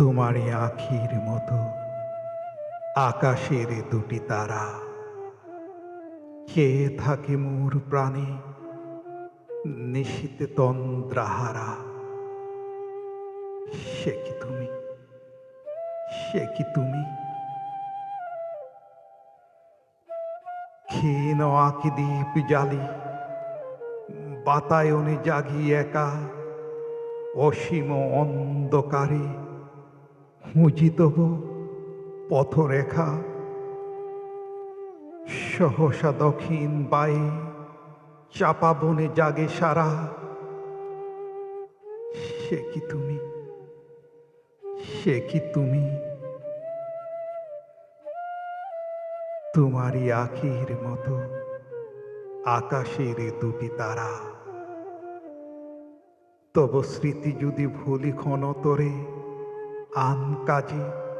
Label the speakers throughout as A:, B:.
A: তোমারই আখির মতো আকাশের দুটি তারা। কে থাকে মোর প্রাণে? নিশীতে তন্দ্রাহারা। সে কি তুমি? সে কি তুমি? ক্ষীণ আঁকি দ্বীপ জালি, বাতায়নে জাগি একা, অসীম অন্ধকারে। হুঁজিতব পথরেখা, সহসা দক্ষিণ বায়ে চাপা বনে জাগে সারা। সে কি তুমি? সে কি তুমি? তোমারই আখির মতো আকাশের দুটি তারা। তব স্মৃতি যদি ভুলি ক্ষণতরে আন কাজে।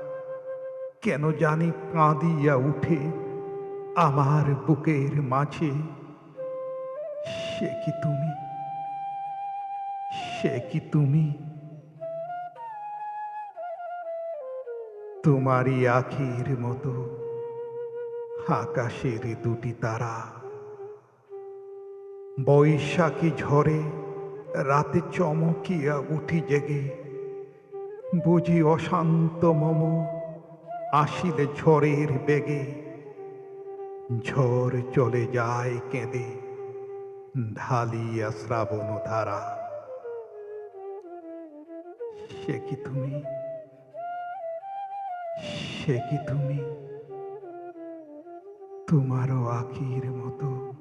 A: কেন জানি কাঁদিয়া উঠে আমার বুকের মাঝে। সে কি তুমি? সে কি তুমি? তোমারই আখির মতো আকাশের দুটি তারা। বৈশাখী ঝড়ে রাতে চমকিয়া উঠি জেগে। বুঝি অশান্ত মম, আসিলে ঝড়ের বেগে। ঝড় চলে যায় কেঁদে, ঢালিয়া শ্রাবণ ধারা। সে কি তুমি? সে কি তুমি? তোমারও আখির মতো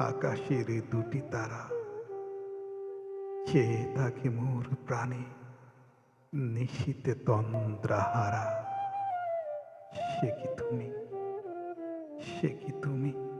A: আকাশের দুটি তারা। চেয়ে থাকে মোর প্রাণে নিশীতে তন্দ্রাহারা। সে কি তুমি? সে কি তুমি?